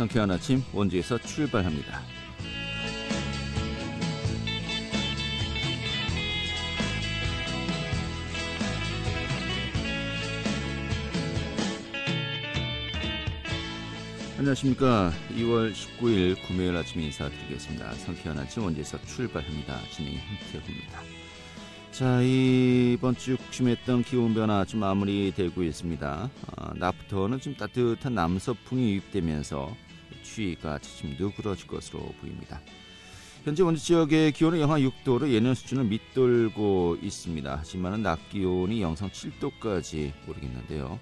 상쾌한 아침 원주에서 출발합니다. 안녕하십니까. 2월 19일 금요일 아침 인사드리겠습니다. 상쾌한 아침 원주에서 출발합니다. 진행의 한태호입니다. 자, 이번 주 국심했던 기온 변화 좀 마무리되고 있습니다. 어, 낮부터는 좀 따뜻한 남서풍이 유입되면서 추위가 차츰 누그러질 것으로 보입니다. 현재 원주 지역의 기온은 영하 6도로 예년 수준을 밑돌고 있습니다. 하지만 낮 기온이 영상 7도까지 오르겠는데요.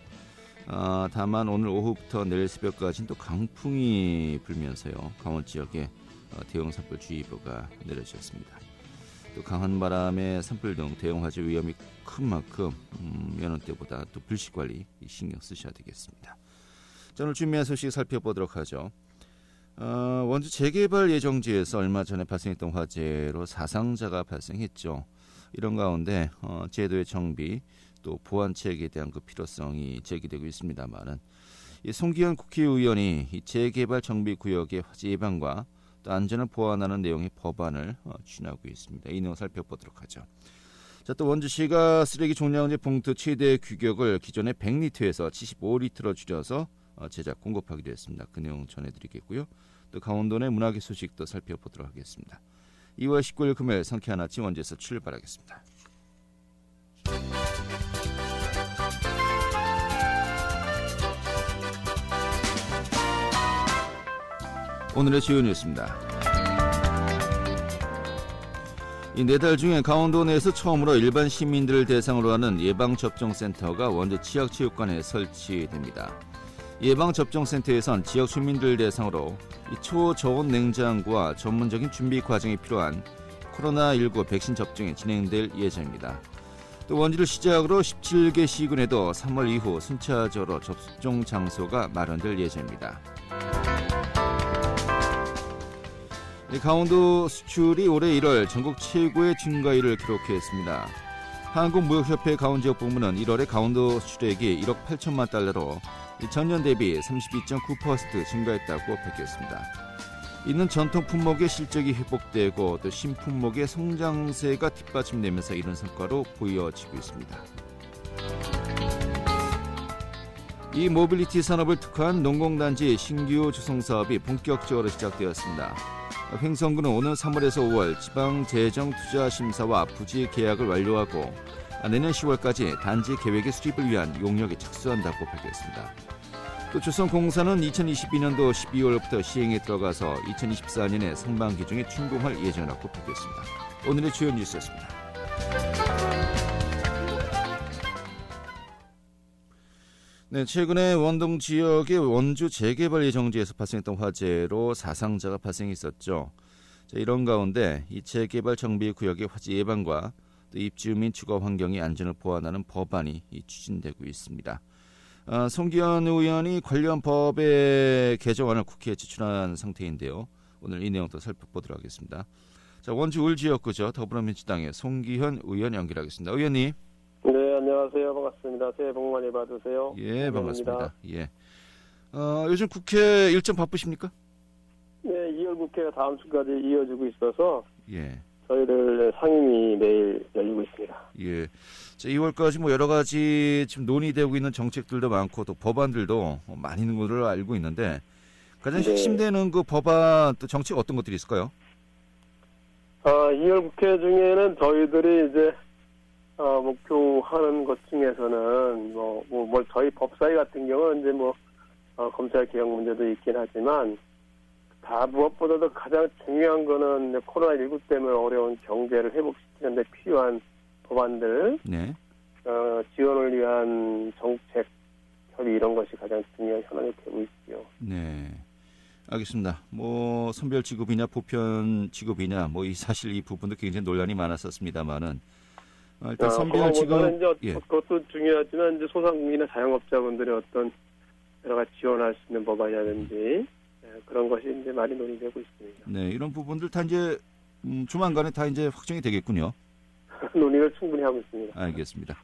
어, 다만 오늘 오후부터 내일 새벽까지는 또 강풍이 불면서요. 강원 지역에 어, 대형 산불 주의보가 내려졌습니다. 또 강한 바람에 산불 등 대형 화재 위험이 큰 만큼 음, 여느 때보다 또 불씨 관리 신경 쓰셔야 되겠습니다. 자, 오늘 준비한 소식 살펴보도록 하죠. 어, 원주 재개발 예정지에서 얼마 전에 발생했던 화재로 사상자가 발생했죠. 이런 가운데 어, 제도의 정비 또 보완책에 대한 그 필요성이 제기되고 있습니다만은 이 송기현 국회의원이 이 재개발 정비 구역의 화재 예방과 또 안전을 보완하는 내용의 법안을 어, 추진하고 있습니다. 이 내용 살펴보도록 하죠. 자, 또 원주시가 쓰레기 종량제 봉투 최대 규격을 기존의 100리터에서 75리터로 줄여서 어, 제작 공급하기로 했습니다. 그 내용 전해드리겠고요. 또 강원도 내 문화계 소식도 살펴보도록 하겠습니다. 2월 19일 금요일 상쾌한 아침 원주에서 출발하겠습니다. 오늘의 주요 뉴스입니다. 이 네 달 중에 강원도 내에서 처음으로 일반 시민들을 대상으로 하는 예방접종센터가 원주 치약체육관에 설치됩니다. 예방접종센터에선 지역 주민들 대상으로 초저온 냉장고와 전문적인 준비 과정이 필요한 코로나19 백신 접종이 진행될 예정입니다. 또 원주를 시작으로 17개 시군에도 3월 이후 순차적으로 접종 장소가 마련될 예정입니다. 강원도 수출이 올해 1월 전국 최고의 증가율을 기록했습니다. 한국무역협회 강원지역 본부는 1월에 강원도 수출액이 1억 8천만 달러로 전년 대비 32.9% 증가했다고 밝혔습니다. 이는 전통 품목의 실적이 회복되고 또 신품목의 성장세가 뒷받침되면서 이런 성과로 보여지고 있습니다. 이 모빌리티 산업을 특화한 농공단지 신규 조성 사업이 본격적으로 시작되었습니다. 횡성군은 오는 3월에서 5월 지방 재정 투자 심사와 부지 계약을 완료하고 내년 10월까지 단지 계획의 수립을 위한 용역에 착수한다고 밝혔습니다. 또 조선공사는 2022년도 12월부터 시행에 들어가서 2024년에 상반기 중에 준공할 예정이라고 밝혔습니다. 오늘의 주요 뉴스였습니다. 네, 최근에 원동 지역의 원주 재개발 예정지에서 발생했던 화재로 사상자가 발생했었죠. 자, 이런 가운데 이 재개발 정비 구역의 화재 예방과 또 입주민 주거 환경의 안전을 보완하는 법안이 추진되고 있습니다. 어, 송기현 의원이 관련 법의 개정안을 국회에 제출한 상태인데요. 오늘 이 내용도 살펴보도록 하겠습니다. 자, 원주 울 지역구죠. 더불어민주당의 송기현 의원 연결하겠습니다. 의원님. 네, 안녕하세요. 반갑습니다. 새해 복 많이 받으세요. 예, 반갑습니다. 예. 어, 요즘 국회 일정 바쁘십니까? 네, 2월 국회가 다음 주까지 이어지고 있어서 예. 저희들 상임위 매일 열리고 있습니다. 예. 자, 2월까지 뭐 여러 가지 지금 논의되고 있는 정책들도 많고 또 법안들도 많이 있는 걸로 알고 있는데 가장 네. 핵심되는 그 법안 또 정책 어떤 것들이 있을까요? 아, 2월 국회 중에는 저희들이 이제 어, 목표하는 것 중에서는 뭐, 뭐, 뭐 저희 법사위 같은 경우는 이제 뭐 어, 검찰 개혁 문제도 있긴 하지만 다 무엇보다도 가장 중요한 거는 이제 코로나19 때문에 어려운 경제를 회복시키는 데 필요한 법안들 네. 어, 지원을 위한 정책 협의 이런 것이 가장 중요한 현안이 되고 있죠. 네. 알겠습니다. 뭐 선별 지급이냐 보편 지급이냐 뭐 이 사실 이 부분도 굉장히 논란이 많았었습니다만은 어, 일단 어, 선별 지급 이제 예. 그것도 중요하지만 이제 소상공인이나 자영업자분들의 어떤 여러 가지 지원할 수 있는 법안이라든지 예, 그런 것이 이제 많이 논의되고 있습니다. 네, 이런 부분들 다 이제 음, 조만간에 다 이제 확정이 되겠군요. 논의를 충분히 하고 있습니다. 알겠습니다.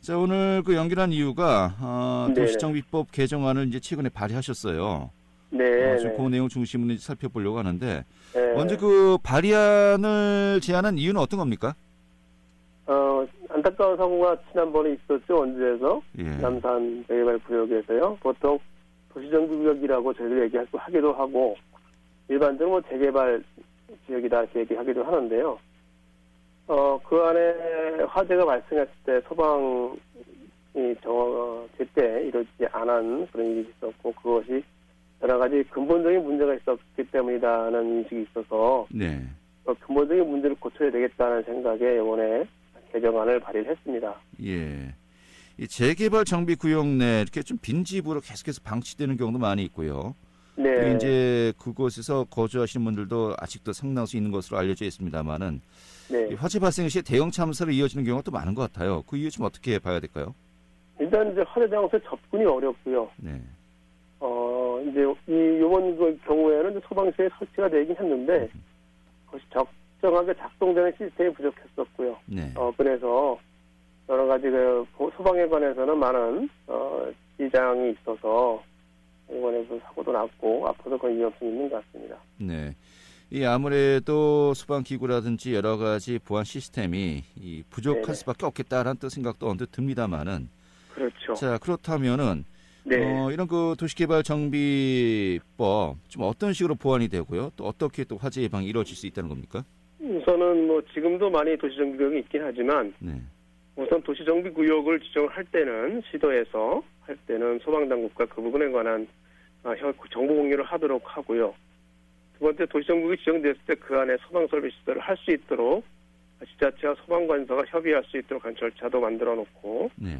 자, 오늘 그 연결한 이유가 어, 네네. 도시정비법 개정안을 이제 최근에 발의하셨어요. 네. 어, 지금 그 내용 중심으로 이제 살펴보려고 하는데 네. 먼저 그 발의안을 제안한 이유는 어떤 겁니까? 어, 안타까운 사고가 지난번에 있었죠, 원주에서. 예. 남산 재개발 구역에서요. 보통 도시정비 구역이라고 저희들 얘기하기도 하고, 일반적으로 뭐 재개발 지역이다 이렇게 얘기하기도 하는데요. 어, 그 안에 화재가 발생했을 때 소방이 저, 제때 이루어지지 않은 그런 일이 있었고, 그것이 여러 가지 근본적인 문제가 있었기 때문이다는 인식이 있어서, 네. 어, 근본적인 문제를 고쳐야 되겠다는 생각에 이번에 개정안을 발의를 했습니다. 예. 이 재개발 정비 구역 내 이렇게 좀 빈집으로 계속해서 방치되는 경우도 많이 있고요. 네. 이제 그곳에서 거주하시는 분들도 아직도 상당수 있는 것으로 알려져 있습니다만은 네. 이 화재 발생 시 대형 참사로 이어지는 경우가 또 많은 것 같아요. 그 이유 좀 어떻게 봐야 될까요? 일단 이제 화재 장소에 접근이 어렵고요. 네. 어, 이제 이 요번 그 경우에는 소방서에 설치가 되긴 했는데 그것이 적정하게 작동되는 시스템이 부족했었고요. 네. 어, 그래서 여러 가지 그 소방에 관해서는 많은 어, 지장이 있어서 이번에 그 사고도 났고 앞으로도 그런 위험성이 있는 것 같습니다. 네. 이 아무래도 소방 기구라든지 여러 가지 보안 시스템이 이 부족할 네네. 수밖에 없겠다라는 또 생각도 언뜻 듭니다만은 그렇죠. 자 그렇다면은 네. 어, 이런 그 도시개발 정비법 좀 어떤 식으로 보완이 되고요 또 어떻게 또 화재 예방이 이루어질 수 있다는 겁니까? 우선은 뭐 지금도 많이 도시 정비구역이 있긴 하지만 네. 우선 도시정비구역을 지정을 할 때는 시도에서 할 때는 소방당국과 그 부분에 관한 아, 혀- 정보 공유를 하도록 하고요. 두 번째 도시정비구역이 지정됐을 때 그 안에 소방설비 시설을 할 수 있도록 지자체와 소방관서가 협의할 수 있도록 한 절차도 만들어 놓고 네.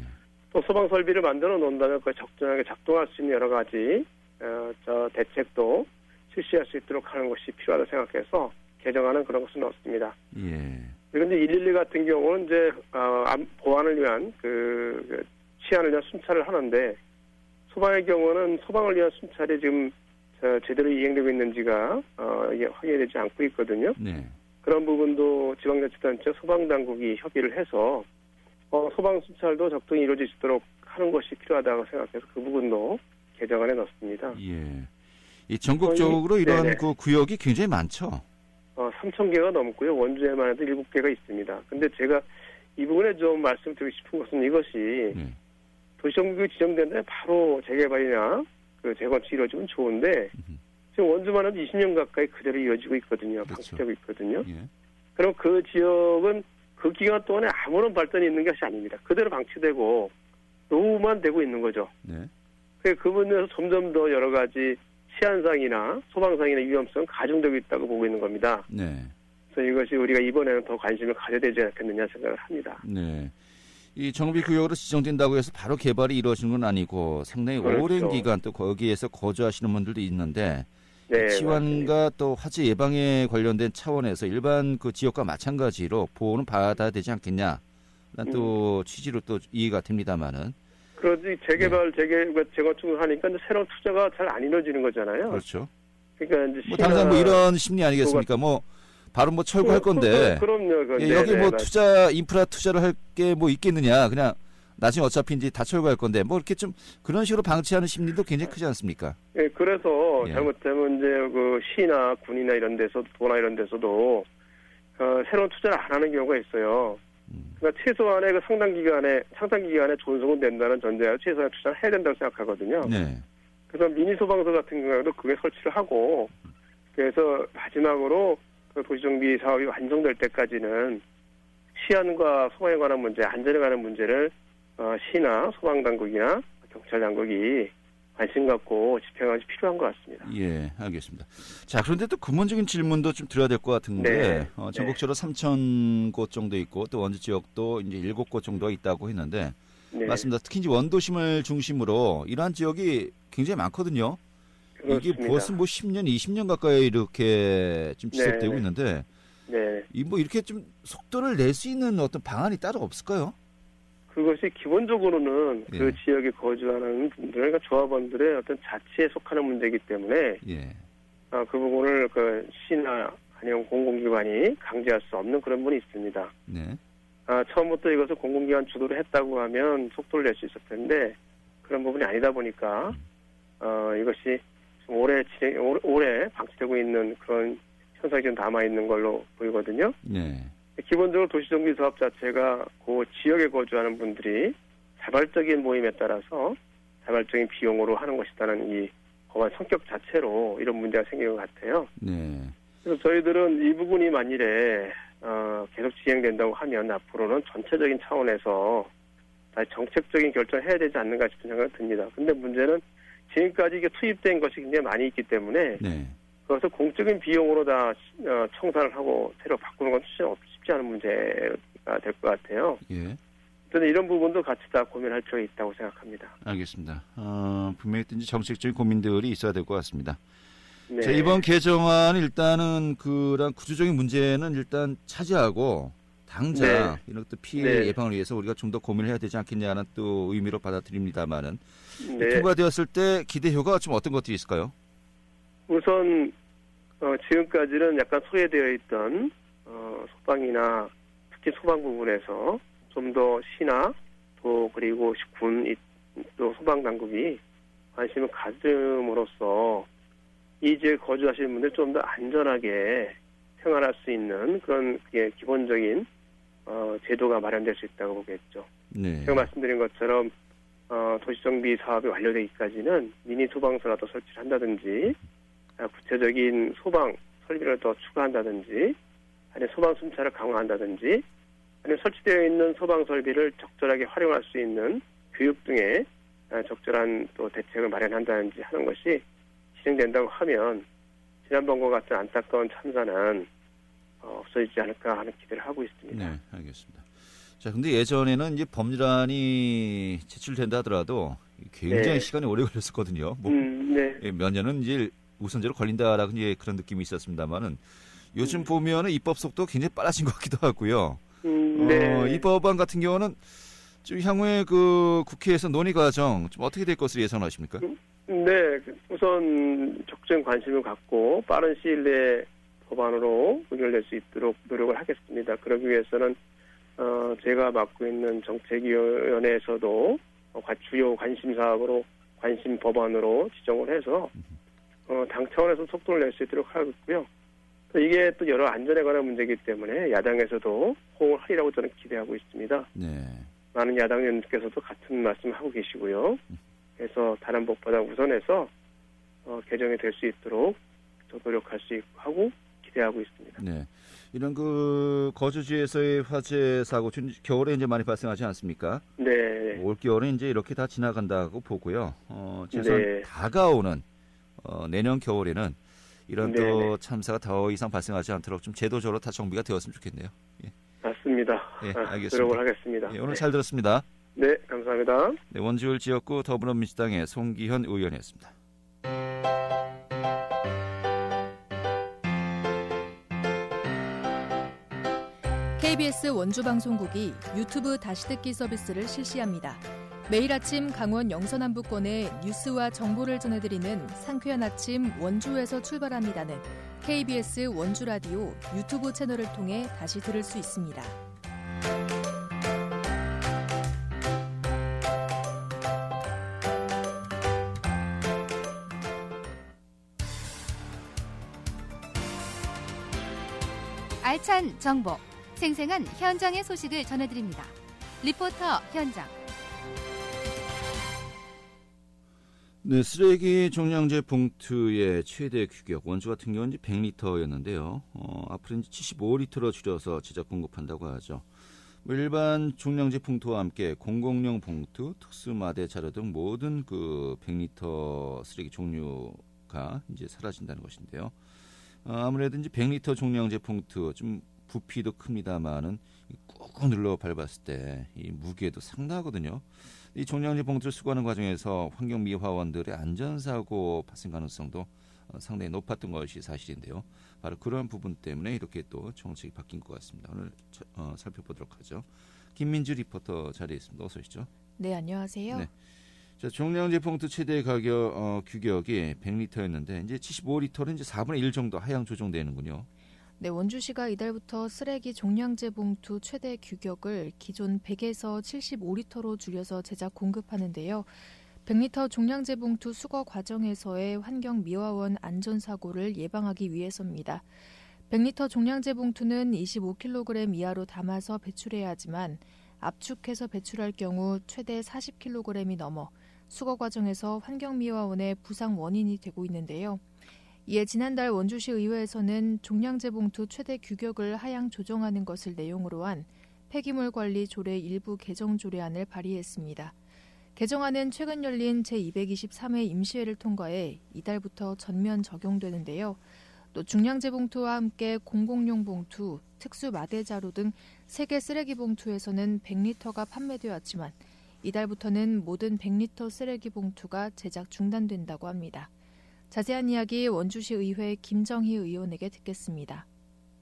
또 소방설비를 만들어 놓는다면 그 적절하게 작동할 수 있는 여러 가지 어, 저 대책도 실시할 수 있도록 하는 것이 필요하다 생각해서 개정하는 그런 것을 넣었습니다. 예. 이제 112 같은 경우는 이제 어, 암- 보안을 위한 그, 그 치안을 위한 순찰을 하는데 소방의 경우는 소방을 위한 순찰이 지금 저 제대로 이행되고 있는지가 어, 이게 확인되지 않고 있거든요. 네. 그런 부분도 지방자치단체 소방당국이 협의를 해서 어, 소방 순찰도 적당히 이루어질 수 있도록 하는 것이 필요하다고 생각해서 그 부분도 개정안에 넣습니다. 예. 이 전국적으로 이런. 그 구역이 굉장히 많죠. 어, 3천 개가 넘고요. 원주에만 해도 7개가 있습니다. 근데 제가 이 부분에 좀 말씀드리고 싶은 것은 이것이 네. 도시정비 지정된 데 바로 재개발이나 그 재건축이 이루어지면 좋은데 음흠. 지금 원주만 해도 20년 가까이 그대로 이어지고 있거든요. 그렇죠. 방치되고 있거든요. 예. 그럼 그 지역은 그 기간 동안에 아무런 발전이 있는 것이 아닙니다. 그대로 방치되고 노후만 되고 있는 거죠. 네. 그 부분에서 점점 더 여러 가지 치안상이나 소방상이나 위험성 가중되고 있다고 보고 있는 겁니다. 네. 그래서 이것이 우리가 이번에는 더 관심을 가져야 되지 않겠느냐 생각을 합니다. 네. 이 정비 구역으로 지정된다고 해서 바로 개발이 이루어지는 건 아니고 상당히 그렇죠. 오랜 기간 또 거기에서 거주하시는 분들도 있는데 네, 치환과 또 화재 예방에 관련된 차원에서 일반 그 지역과 마찬가지로 보호는 받아야 되지 않겠냐. 라는 또 음. 취지로 또 이해가 됩니다만은 그러지 재개발 네. 재개 재건축을 하니까 이제 새로운 투자가 잘 안 이루어지는 거잖아요. 그렇죠. 그러니까 이제 뭐 당장 뭐 이런 심리 아니겠습니까? 뭐 바로 뭐 철거할 그- 그- 건데 그, 럼요 예, 여기 뭐 투자 인프라 투자를 할 게 뭐 있겠느냐? 그냥 나중에 어차피 이제 다 철거할 건데 뭐 이렇게 좀 그런 식으로 방치하는 심리도 굉장히 크지 않습니까? 예, 그래서 예. 잘못되면 이제 그 시나 군이나 이런 데서 도나 이런 데서도 어, 새로운 투자를 안 하는 경우가 있어요. 음, 그러니까 최소한의 그 상당 기간에 상당 기간에 존속은 된다는 전제하에 최소한 투자를 해야 된다고 생각하거든요. 네. 그래서 미니 소방서 같은 경우에도 그게 설치를 하고 그래서 마지막으로 그 도시정비 사업이 완성될 때까지는 치안과 소방에 관한 문제, 안전에 관한 문제를 어, 시나 소방당국이나 경찰 당국이 관심 갖고 집행하는 것이 필요한 것 같습니다. 예, 알겠습니다. 자, 그런데 또 근본적인 질문도 좀 드려야 될 것 같은데, 네. 어, 전국적으로 3천 곳 정도 있고, 또 원주 지역도 이제 7곳 정도가 있다고 했는데, 네, 맞습니다. 특히 이제 원도심을 중심으로 이러한 지역이 굉장히 많거든요. 이게 그렇습니다. 벌써 뭐 10년, 20년 가까이 이렇게 좀 지속되고 네. 있는데, 네, 이뭐 이렇게 좀 속도를 낼 수 있는 어떤 방안이 따로 없을까요? 그것이 기본적으로는 예. 그 지역에 거주하는 분들, 그러니까 조합원들의 어떤 자치에 속하는 문제이기 때문에 예, 아, 그 부분을 그 시나 아니면 공공기관이 강제할 수 없는 그런 부분이 있습니다. 네, 아, 처음부터 이것을 공공기관 주도로 했다고 하면 속도를 낼 수 있을 텐데 그런 부분이 아니다 보니까 어, 이것이 지금 오래 진행, 오래, 오래 방치되고 있는 그런 현상이 좀 남아 있는 걸로 보이거든요. 네. 기본적으로 도시정비 사업 자체가 그 지역에 거주하는 분들이 자발적인 모임에 따라서 자발적인 비용으로 하는 것이다는 이 법안 성격 자체로 이런 문제가 생긴 것 같아요. 네. 그래서 저희들은 이 부분이 만일에 어, 계속 진행된다고 하면 앞으로는 전체적인 차원에서 다시 정책적인 결정을 해야 되지 않는가 싶은 생각이 듭니다. 근데 문제는 지금까지 이게 투입된 것이 굉장히 많이 있기 때문에 네. 그것을 공적인 비용으로 다 어, 청산을 하고 새로 바꾸는 건 진짜 쉽지 않은 문제가 될 것 같아요. 예. 저는 이런 부분도 같이 다 고민할 필요가 있다고 생각합니다. 알겠습니다. 어, 분명히 또 이제 정책적인 고민들이 있어야 될 것 같습니다. 네. 자, 이번 개정안 일단은 그런 구조적인 문제는 일단 차지하고 당장 네. 이런 또 피해 네. 예방을 위해서 우리가 좀 더 고민을 해야 되지 않겠냐는 또 의미로 받아들입니다만은 네. 통과되었을 때 기대 효과가 좀 어떤 것들이 있을까요? 우선 어, 지금까지는 약간 소외되어 있던 어, 소방이나 특히 소방 부분에서 좀 더 시나 또 그리고 군, 이- 또 소방 당국이 관심을 가짐으로써 이 지역에 거주하시는 분들 좀 더 안전하게 생활할 수 있는 그런 그게 기본적인 어, 제도가 마련될 수 있다고 보겠죠. 네. 제가 말씀드린 것처럼 어, 도시정비 사업이 완료되기까지는 미니 소방서라도 설치를 한다든지 아, 구체적인 소방 설비를 더 추가한다든지 아니면 소방 순찰을 강화한다든지 아니면 설치되어 있는 소방 설비를 적절하게 활용할 수 있는 교육 등의 아, 적절한 또 대책을 마련한다든지 하는 것이 진행된다고 하면 지난번과 같은 안타까운 참사는 어, 없어지지 않을까 하는 기대를 하고 있습니다. 네, 알겠습니다. 자, 근데 예전에는 이제 법률안이 제출된다 하더라도 굉장히 네. 시간이 오래 걸렸었거든요. 뭐 음, 네. 예, 몇 년은 이제 우선제로 걸린다라고 이제 그런 느낌이 있었습니다만은 요즘 음. 보면은 입법 속도 굉장히 빨라진 것 같기도 하고요. 음, 네. 어, 이 법안 같은 경우는 좀 향후에 그 국회에서 논의 과정 좀 어떻게 될 것으로 예상하십니까? 네, 우선 적정 관심을 갖고 빠른 시일 내에 법안으로 의결될 수 있도록 노력을 하겠습니다. 그러기 위해서는 어, 제가 맡고 있는 정책위원회에서도 어, 관- 주요 관심 사업으로 관심 법안으로 지정을 해서 어, 당 차원에서 속도를 낼 수 있도록 하겠고요. 또 이게 또 여러 안전에 관한 문제이기 때문에 야당에서도 호응을 하리라고 저는 기대하고 있습니다. 네. 많은 야당 의원님께서도 같은 말씀을 하고 계시고요. 그래서 다른 법보다 우선해서 어, 개정이 될 수 있도록 더 노력할 수 있고 하고 기대하고 있습니다. 네. 이런 그 거주지에서의 화재 사고 준- 겨울에 이제 많이 발생하지 않습니까? 네, 올 겨울에 이제 이렇게 다 지나간다고 보고요. 어, 최소한 네. 다가오는 어, 내년 겨울에는 이런 네, 또 네. 참사가 더 이상 발생하지 않도록 좀 제도적으로 다 정비가 되었으면 좋겠네요. 맞습니다. 예, 아, 알겠습니다. 노력을 하겠습니다. 예, 오늘 네. 잘 들었습니다. 네, 감사합니다. 네, 원주울 지역구 더불어민주당의 송기현 의원이었습니다. KBS 원주 방송국이 유튜브 다시 듣기 서비스를 실시합니다. 매일 아침 강원 영서남부권의 뉴스와 정보를 전해드리는 상쾌한 아침 원주에서 출발합니다는 KBS 원주 라디오 유튜브 채널을 통해 다시 들을 수 있습니다. 알찬 정보, 생생한 현장의 소식을 전해드립니다. 리포터 현장. 네, 쓰레기 종량제 봉투의 최대 규격 원주 같은 경우는 100리터였는데요. 어, 앞으로 이제 75리터로 줄여서 제작 공급한다고 하죠. 뭐 일반 종량제 봉투와 함께 공공용 봉투, 특수마대 자료 등 모든 그 100리터 쓰레기 종류가 이제 사라진다는 것인데요. 어, 아무래도 이제 100리터 종량제 봉투 좀 부피도 큽니다만은 꾹꾹 눌러 밟았을 때 이 무게도 상당하거든요. 이 종량제 봉투를 수거하는 과정에서 환경미화원들의 안전사고 발생 가능성도 어, 상당히 높았던 것이 사실인데요. 바로 그런 부분 때문에 이렇게 또 정책이 바뀐 것 같습니다. 오늘 저- 어, 살펴보도록 하죠. 김민주 리포터 자리에 있습니다. 어서 오시죠. 네, 안녕하세요. 네. 자, 종량제 봉투 최대 가격 어, 규격이 100리터였는데 이제 75리터는 이제 4분의 1 정도 하향 조정되는군요. 네, 원주시가 이달부터 쓰레기 종량제 봉투 최대 규격을 기존 100에서 75리터로 줄여서 제작 공급하는데요. 100리터 종량제 봉투 수거 과정에서의 환경 미화원 안전 사고를 예방하기 위해서입니다. 100리터 종량제 봉투는 25kg 이하로 담아서 배출해야 하지만 압축해서 배출할 경우 최대 40kg이 넘어 수거 과정에서 환경미화원의 부상 원인이 되고 있는데요. 이에 지난달 원주시 의회에서는 종량제 봉투 최대 규격을 하향 조정하는 것을 내용으로 한 폐기물 관리 조례 일부 개정 조례안을 발의했습니다. 개정안은 최근 열린 제223회 임시회를 통과해 이달부터 전면 적용되는데요. 또 중량제 봉투와 함께 공공용 봉투, 특수 마대 자루 등 세계 쓰레기 봉투에서는 100리터가 판매되어 왔지만 이달부터는 모든 100리터 쓰레기 봉투가 제작 중단된다고 합니다. 자세한 이야기 원주시 의회 김정희 의원에게 듣겠습니다.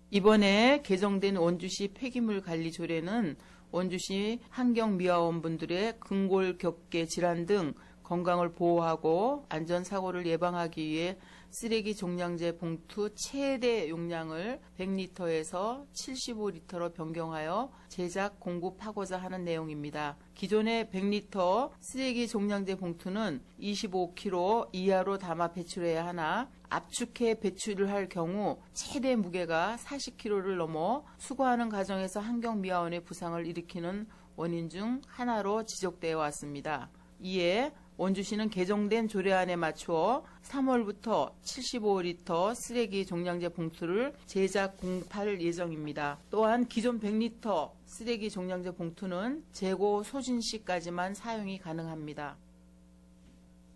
이번에 개정된 원주시 폐기물 관리 조례는 원주시 환경미화원 분들의 근골 격계 질환 등 건강을 보호하고 안전사고를 예방하기 위해 쓰레기 종량제 봉투 최대 용량을 100리터에서 75리터로 변경하여 제작 공급하고자 하는 내용입니다. 기존의 100리터 쓰레기 종량제 봉투는 25kg 이하로 담아 배출해야 하나 압축해 배출을 할 경우 최대 무게가 40kg를 넘어 수거하는 과정에서 환경미화원의 부상을 일으키는 원인 중 하나로 지적되어 왔습니다. 이에 원주시는 개정된 조례안에 맞추어 3월부터 75리터 쓰레기 종량제 봉투를 제작 공급할 예정입니다. 또한 기존 100리터 쓰레기 종량제 봉투는 재고 소진 시까지만 사용이 가능합니다.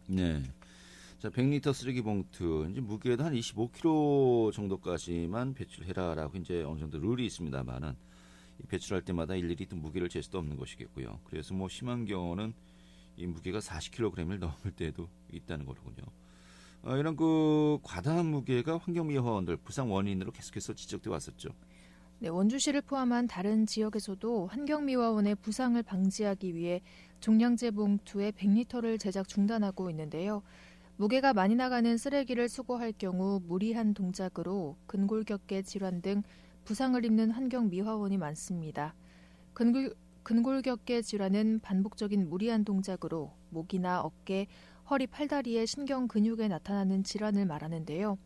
네. 자, 100리터 쓰레기 봉투 이제 무게도 한 25kg 정도까지만 배출해라라고 이제 어느 정도 룰이 있습니다만은 배출할 때마다 일일이 또 무게를 잴 수도 없는 것이겠고요. 그래서 뭐 심한 경우는 이 무게가 40kg을 넘을 때도 있다는 거로군요. 어, 이런 그 과다한 무게가 환경미화원들 부상 원인으로 계속해서 지적돼 왔었죠. 네, 원주시를 포함한 다른 지역에서도 환경미화원의 부상을 방지하기 위해 종량제 봉투에 100리터를 제작 중단하고 있는데요. 무게가 많이 나가는 쓰레기를 수거할 경우 무리한 동작으로 근골격계 질환 등 부상을 입는 환경미화원이 많습니다. 근골, 근골격계 질환은 반복적인 무리한 동작으로 목이나 어깨, 허리, 팔다리의 신경 근육에 나타나는 질환을 말하는데요.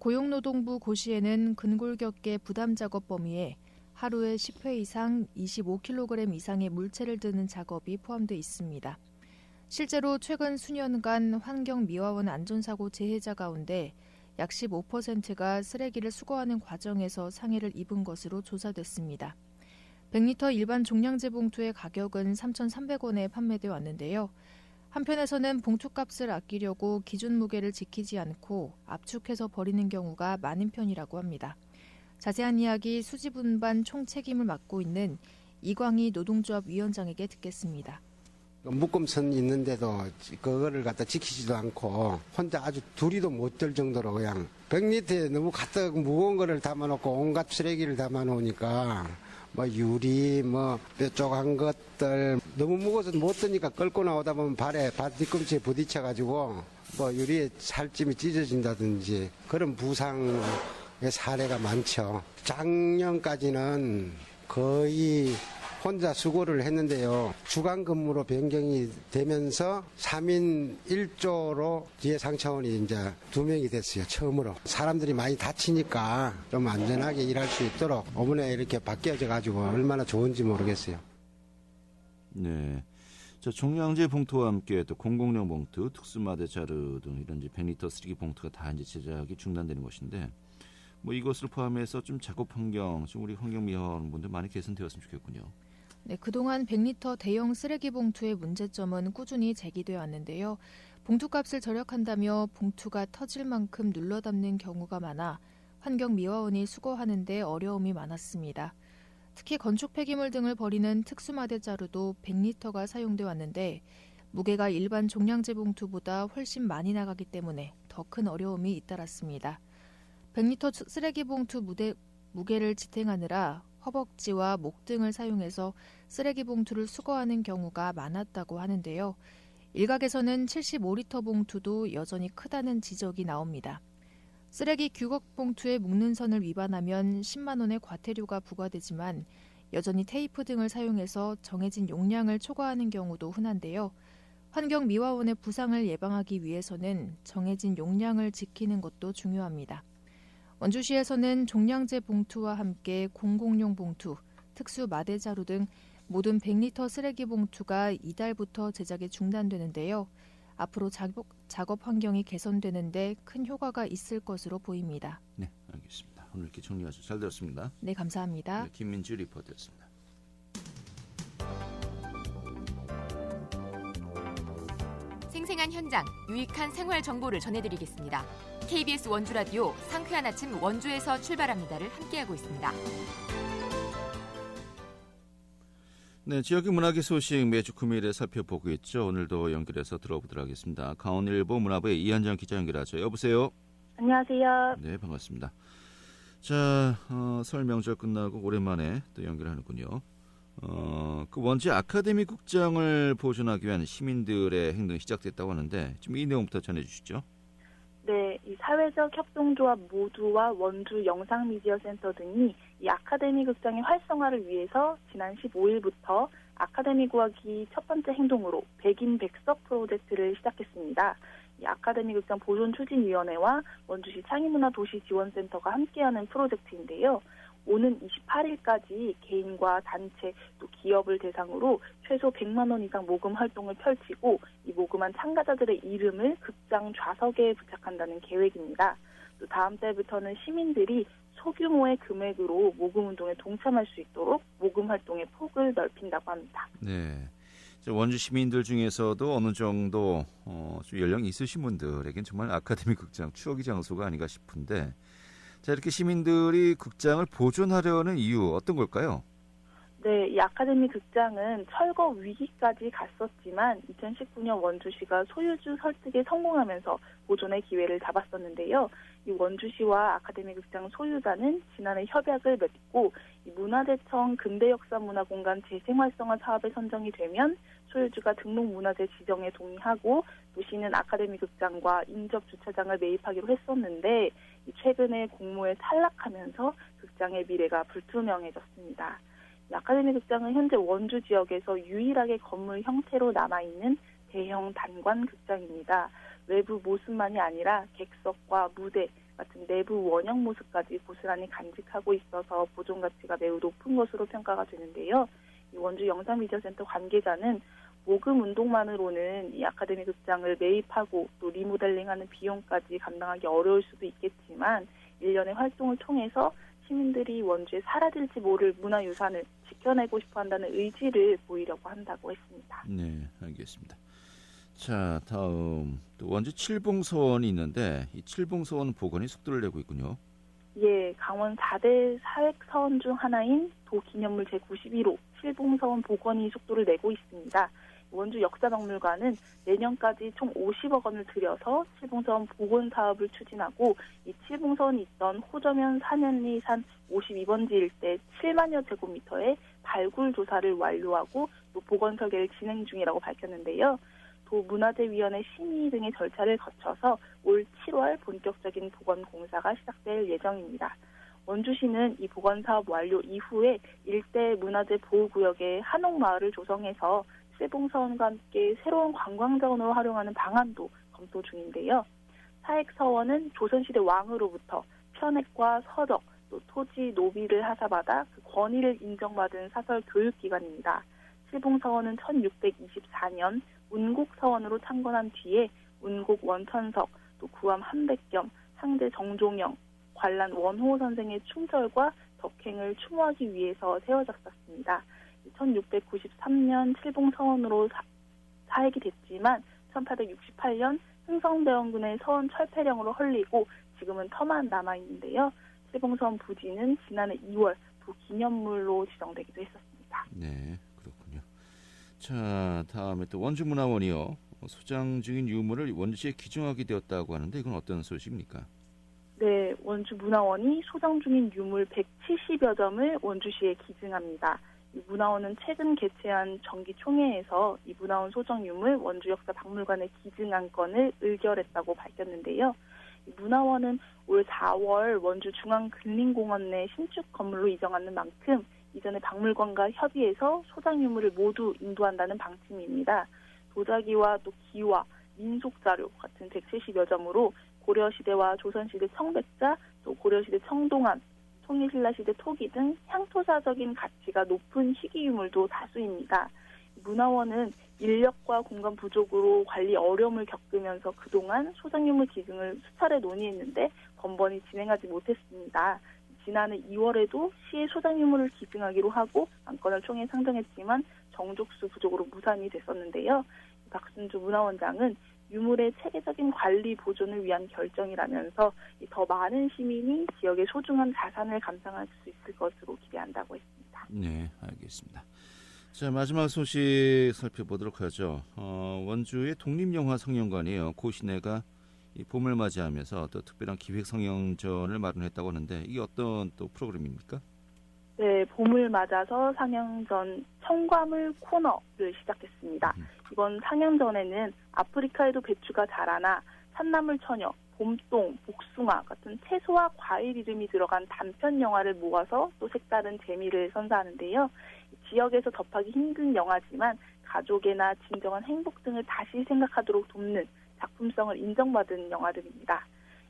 고용노동부 고시에는 근골격계 부담 작업 범위에 하루에 10회 이상 25kg 이상의 물체를 드는 작업이 포함되어 있습니다. 실제로 최근 수년간 환경미화원 안전사고 재해자 가운데 약 15%가 쓰레기를 수거하는 과정에서 상해를 입은 것으로 조사됐습니다. 100리터 일반 종량제 봉투의 가격은 3,300원에 판매되어 왔는데요. 한편에서는 봉투값을 아끼려고 기준 무게를 지키지 않고 압축해서 버리는 경우가 많은 편이라고 합니다. 자세한 이야기 수지 분반 총책임을 맡고 있는 이광희 노동조합 위원장에게 듣겠습니다. 묶음선 있는데도 그거를 갖다 지키지도 않고 혼자 아주 둘이도 못될 정도로 그냥 100리터에 너무 가득 무거운 거를 담아놓고 온갖 쓰레기를 담아놓으니까 뭐 유리 뭐 뾰족한 것들 너무 무거워서 못 드니까 끌고 나오다 보면 발에 발 뒤꿈치에 부딪혀 가지고 뭐 유리에 살찜이 찢어진다든지 그런 부상의 사례가 많죠. 작년까지는 거의 혼자 수고를 했는데요. 주간 근무로 변경이 되면서 3인 1조로 뒤에 상차원이 이제 두 명이 됐어요. 처음으로. 사람들이 많이 다치니까 좀 안전하게 일할 수 있도록 어머니가 이렇게 바뀌어져 가지고 얼마나 좋은지 모르겠어요. 네. 자, 종량제 봉투와 함께 또 공공용 봉투, 특수마대 자루 등 이런 이제 100리터 쓰레기 봉투가 다 이제 제작이 중단되는 것인데 뭐 이것을 포함해서 좀 작업 환경, 좀 우리 환경 미화원 분들 많이 개선되었으면 좋겠군요. 네, 그동안 100리터 대형 쓰레기 봉투의 문제점은 꾸준히 제기되어 왔는데요. 봉투값을 절약한다며 봉투가 터질 만큼 눌러 담는 경우가 많아 환경미화원이 수거하는데 어려움이 많았습니다. 특히 건축 폐기물 등을 버리는 특수마대 자루도 100리터가 사용돼 왔는데 무게가 일반 종량제 봉투보다 훨씬 많이 나가기 때문에 더 큰 어려움이 잇따랐습니다. 100리터 쓰레기 봉투 무대, 무게를 지탱하느라 허벅지와 목 등을 사용해서 쓰레기 봉투를 수거하는 경우가 많았다고 하는데요. 일각에서는 75리터 봉투도 여전히 크다는 지적이 나옵니다. 쓰레기 규격 봉투에 묶는 선을 위반하면 10만 원의 과태료가 부과되지만 여전히 테이프 등을 사용해서 정해진 용량을 초과하는 경우도 흔한데요. 환경미화원의 부상을 예방하기 위해서는 정해진 용량을 지키는 것도 중요합니다. 원주시에서는 종량제 봉투와 함께 공공용 봉투, 특수 마대자루 등 모든 100리터 쓰레기 봉투가 이달부터 제작이 중단되는데요. 앞으로 작업, 작업 환경이 개선되는데 큰 효과가 있을 것으로 보입니다. 네, 알겠습니다. 오늘 이렇게 정리 아주 잘 들었습니다. 네, 감사합니다. 네, 김민주 리포터였습니다. 생생한 현장, 유익한 생활 정보를 전해드리겠습니다. KBS 원주 라디오 상쾌한 아침 원주에서 출발합니다를 함께하고 있습니다. 네, 지역의 문화계 소식 매주 금요일에 살펴보고 있죠. 오늘도 연결해서 들어보도록 하겠습니다. 강원일보 문화부의 이한정 기자 연결하죠. 여보세요. 안녕하세요. 네, 반갑습니다. 자, 어, 설 명절 끝나고 오랜만에 또 연결하는군요. 어, 그 원주 아카데미 국장을 보존하기 위한 시민들의 행동이 시작됐다고 하는데 좀 이 내용부터 전해 주시죠. 네, 이 사회적 협동조합 모두와 원주 영상미디어센터 등이 이 아카데미 극장의 활성화를 위해서 지난 15일부터 아카데미 구하기 첫 번째 행동으로 백인 백석 프로젝트를 시작했습니다. 이 아카데미 극장 보존 추진위원회와 원주시 창의문화도시지원센터가 함께하는 프로젝트인데요. 오는 28일까지 개인과 단체 또 기업을 대상으로 최소 100만 원 이상 모금 활동을 펼치고 이 모금한 참가자들의 이름을 극장 좌석에 부착한다는 계획입니다. 또 다음 달부터는 시민들이 소규모의 금액으로 모금 운동에 동참할 수 있도록 모금 활동의 폭을 넓힌다고 합니다. 네. 원주 시민들 중에서도 어느 정도 어, 좀 연령이 있으신 분들에겐 정말 아카데미 극장 추억의 장소가 아닌가 싶은데 자 이렇게 시민들이 극장을 보존하려는 이유 어떤 걸까요? 네, 이 아카데미 극장은 철거 위기까지 갔었지만 2019년 원주시가 소유주 설득에 성공하면서 보존의 기회를 잡았었는데요. 이 원주시와 아카데미 극장 소유자는 지난해 협약을 맺고 이 문화재청 근대역사문화공간 재생활성화 사업에 선정이 되면 소유주가 등록문화재 지정에 동의하고 도시는 아카데미 극장과 인접 주차장을 매입하기로 했었는데 최근에 공모에 탈락하면서 극장의 미래가 불투명해졌습니다. 아카데미 극장은 현재 원주 지역에서 유일하게 건물 형태로 남아있는 대형 단관 극장입니다. 외부 모습만이 아니라 객석과 무대 같은 내부 원형 모습까지 고스란히 간직하고 있어서 보존 가치가 매우 높은 것으로 평가가 되는데요. 원주 영상미디어센터 관계자는 모금 운동만으로는 이 아카데미 극장을 매입하고 또 리모델링하는 비용까지 감당하기 어려울 수도 있겠지만 일련의 활동을 통해서 시민들이 원주에 사라질지 모를 문화유산을 지켜내고 싶어 한다는 의지를 보이려고 한다고 했습니다. 네, 알겠습니다. 자, 다음 또 원주 칠봉서원이 있는데 이 칠봉서원 복원이 속도를 내고 있군요. 예, 강원 4대 사획서원 중 하나인 도기념물 제91호 칠봉서원 복원이 속도를 내고 있습니다. 원주 역사박물관은 내년까지 총 50억 원을 들여서 칠봉서원 복원 사업을 추진하고 이 칠봉서원이 있던 호저면 4년리 산 52번지 일대 7만여 제곱미터의 발굴 조사를 완료하고 또 복원 설계를 진행 중이라고 밝혔는데요. 도문화재위원회 심의 등의 절차를 거쳐서 올 7월 본격적인 복원 공사가 시작될 예정입니다. 원주시는 이 복원 사업 완료 이후에 일대 문화재 보호구역에 한옥마을을 조성해서 세봉서원과 함께 새로운 관광자원으로 활용하는 방안도 검토 중인데요. 사액서원은 조선시대 왕으로부터 편액과 서적, 또 토지, 노비를 하사받아 그 권위를 인정받은 사설 교육기관입니다. 칠봉서원은 1624년 운곡서원으로 창건한 뒤에 운곡 원천석, 또 구암 한백겸, 상대 정종영, 관란 원호 선생의 충절과 덕행을 추모하기 위해서 세워졌었습니다. 1693년 칠봉 서원으로 사, 액이 됐지만 1868년 흥성대원군의 서원 철폐령으로 헐리고 지금은 터만 남아 있는데요. 칠봉서원 부지는 지난해 2월 부기념물로 지정되기도 했었습니다. 네, 그렇군요. 자, 다음에 또 원주문화원이요. 소장 중인 유물을 원주시에 기증하게 되었다고 하는데 이건 어떤 소식입니까? 네, 원주문화원이 소장 중인 유물 170여 점을 원주시에 기증합니다. 문화원은 최근 개최한 정기총회에서 이 문화원 소정 유물 원주 역사 박물관에 기증한 건을 의결했다고 밝혔는데요. 문화원은 올 4월 원주 중앙근린공원 내 신축 건물로 이정하는 만큼 이전에 박물관과 협의해서 소장 유물을 모두 인도한다는 방침입니다. 도자기와 또 기와 민속 자료 같은 170여 점으로 고려 시대와 조선 시대 청백자, 또 고려 시대 청동안, 통일신라 시대 토기 등 향토사적인 가치가 높은 희귀 유물도 다수입니다. 문화원은 인력과 공간 부족으로 관리 어려움을 겪으면서 그동안 소장유물 기증을 수차례 논의했는데 번번이 진행하지 못했습니다. 지난해 2월에도 시에 소장유물을 기증하기로 하고 안건을 총회 상정했지만 정족수 부족으로 무산이 됐었는데요. 박순주 문화원장은 유물의 체계적인 관리 보존을 위한 결정이라면서 더 많은 시민이 지역의 소중한 자산을 감상할 수 있을 것으로 기대한다고 했습니다. 네, 알겠습니다. 자, 마지막 소식 살펴보도록 하죠. 어, 원주의 독립영화 상영관이에요. 고 시내가 이 봄을 맞이하면서 또 특별한 기획 상영전을 마련했다고 하는데 이게 어떤 또 프로그램입니까? 네, 봄을 맞아서 상영전 청과물 코너를 시작했습니다. 이번 상영전에는 아프리카에도 배추가 자라나 산나물 처녀, 봄동, 복숭아 같은 채소와 과일 이름이 들어간 단편 영화를 모아서 또 색다른 재미를 선사하는데요. 지역에서 접하기 힘든 영화지만 가족애나 진정한 행복 등을 다시 생각하도록 돕는 작품성을 인정받은 영화들입니다.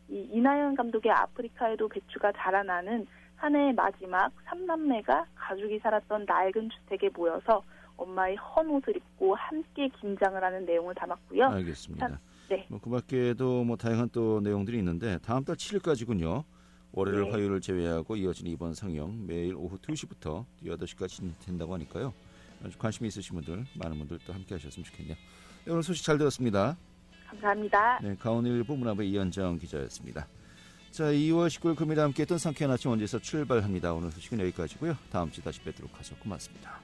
이 이나연 감독의 아프리카에도 배추가 자라나는 한 해의 마지막 삼남매가 가족이 살았던 낡은 주택에 모여서 엄마의 헌 옷을 입고 함께 김장을 하는 내용을 담았고요. 알겠습니다. 참, 네. 뭐 그 밖에도 뭐 다양한 또 내용들이 있는데 다음 달 7일까지군요. 월요일, 네. 화요일을 제외하고 이어지는 이번 상영 매일 오후 2시부터 8시까지 된다고 하니까요. 아주 관심 있으신 분들 많은 분들 또 함께 하셨으면 좋겠네요. 네, 오늘 소식 잘 들었습니다. 감사합니다. 네, 강원일보 문화부 이현정 기자였습니다. 자, 2월 19일 금요일 함께했던 상쾌한 아침 원제에서 출발합니다. 오늘 소식은 여기까지고요. 다음 주에 다시 뵙도록 하죠. 고맙습니다.